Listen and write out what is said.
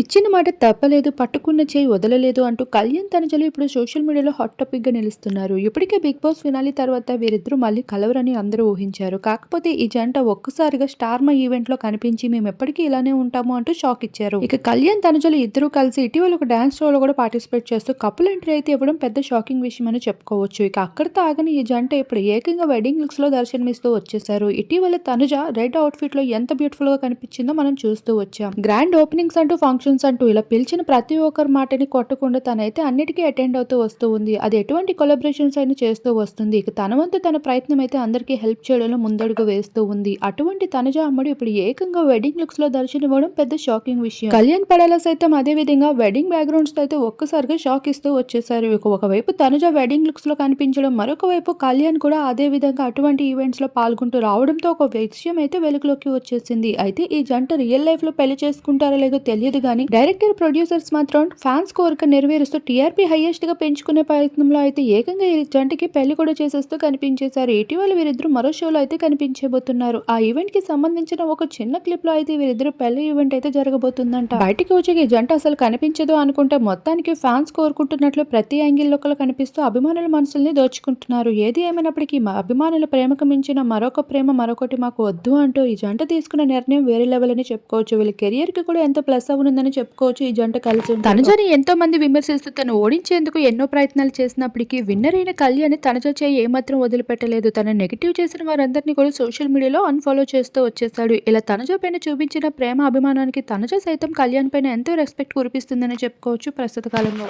ఇచ్చిన మాట తప్పలేదు పట్టుకున్న చేయి వదలలేదు అంటూ కళ్యాణ్ తనజలు ఇప్పుడు సోషల్ మీడియాలో హాట్ టాపిక్గా నిలుస్తున్నారు. ఇప్పటికే బిగ్ బాస్ ఫినాలి తర్వాత వీరిద్దరూ మళ్ళీ కలవరని అందరూ ఊహించారు. కాకపోతే ఈ జంట ఒక్కసారిగా స్టార్ మా ఈవెంట్లో కనిపించి మేము ఎప్పటికీ ఇలానే ఉంటాము అంటూ షాక్ ఇచ్చారు. ఇక కళ్యాణ్ తనజలు ఇద్దరు కలిసి ఇటీవల ఒక డాన్స్ షోలో కూడా పార్టిసిపేట్ చేస్తూ కపుల్ ఎంట్రీ అయితే ఇవ్వడం పెద్ద షాకింగ్ విషయం అని చెప్పుకోవచ్చు. ఇక అక్కడితో ఆగని ఈ జంట ఇప్పుడు ఏకంగా వెడ్డింగ్ లుక్స్లో దర్శనమిస్తూ వచ్చేసారు ఇటీవల తనుజ రెడ్ అవుట్ఫిట్లో ఎంత బ్యూటిఫుల్గా కనిపించిందో మనం చూస్తూ వచ్చాం. గ్రాండ్ ఓపెనింగ్స్ అంటూ ఫంక్షన్ ఫంక్షన్స్ అంటూ ఇలా పిలిచిన ప్రతి ఒక్కరి మాటని కొట్టకుండా తనైతే అన్నిటికీ అటెండ్ అవుతూ వస్తూ ఉంది. అది ఎటువంటి కొలబరేషన్స్ అయినా చేస్తూ వస్తుంది. ఇక తన వంతు తన ప్రయత్నం అయితే అందరికీ హెల్ప్ చేయడంలో ముందడుగు వేస్తూ ఉంది. అటువంటి తనజ అమ్మడు ఇప్పుడు ఏకంగా వెడ్డింగ్ లుక్స్లో దర్శనమివ్వడం పెద్ద షాకింగ్ విషయం. కళ్యాణ్ పడాల సైతం అదే విధంగా వెడ్డింగ్ బ్యాక్గ్రౌండ్స్తో అయితే ఒక్కసారిగా షాక్ ఇస్తూ వచ్చేసారు ఇక ఒకవైపు తనుజ వెడ్డింగ్ లుక్స్లో కనిపించడం మరొక వైపు కళ్యాణ్ కూడా అదే విధంగా అటువంటి ఈవెంట్స్లో పాల్గొంటూ రావడంతో ఒక విషయం అయితే వెలుగులోకి వచ్చేసింది. అయితే ఈ జంట రియల్ లైఫ్లో పెళ్ళి చేసుకుంటారో లేదో తెలియదు కానీ డైరెక్టర్ ప్రొడ్యూసర్స్ మాత్రం ఫ్యాన్స్ కోరిక నెరవేరుస్తూ టీఆర్పీ హైయెస్ట్గా పెంచుకునే ప్రయత్నంలో అయితే ఏకంగా ఈ జంటకి పెళ్ళి కూడా చేసేస్తూ కనిపించేశారు. ఇటీవల వీరిద్దరు మరో షోలో అయితే కనిపించబోతున్నారు. ఆ ఈవెంట్కి సంబంధించిన ఒక చిన్న క్లిప్లో అయితే వీరిద్దరు పెళ్ళి ఈవెంట్ అయితే జరగబోతుందంట. బయటికి వచ్చే ఈ జంట అసలు కనిపించదు అనుకుంటే మొత్తానికి ఫ్యాన్స్ కోరుకుంటున్నట్లు ప్రతి యాంగిల్ లోకలు కనిపిస్తూ అభిమానుల మనసుల్ని దోచుకుంటున్నారు. ఏది ఏమైనప్పటికీ మా అభిమానుల ప్రేమకు మించిన మరొక ప్రేమ మరొకటి మాకు వద్దు అంటూ ఈ జంట తీసుకున్న నిర్ణయం వేరే లెవెల్ అని చెప్పుకోవచ్చు. వీళ్ళ కెరియర్కి కూడా ఎంతో ప్లస్ అవునుందని చెప్పుకోవచ్చు. ఈ జంట కలిసి తనుజని ఎంతో మంది విమర్శిస్తూ తను ఓడించేందుకు ఎన్నో ప్రయత్నాలు చేసినప్పటికీ విన్నర్ అయిన కళ్యాణ్ తనజ చేయి ఏమాత్రం వదిలిపెట్టలేదు. తన నెగిటివ్ చేసిన వారందరినీ కూడా సోషల్ మీడియాలో అన్ఫాలో చేస్తూ వచ్చేసాడు ఇలా తనజ పైన చూపించిన ప్రేమ అభిమానానికి తనజ సైతం కళ్యాణ్ పైన ఎంతో రెస్పెక్ట్ కురిపిస్తుందని చెప్పుకోవచ్చు ప్రస్తుత కాలంలో.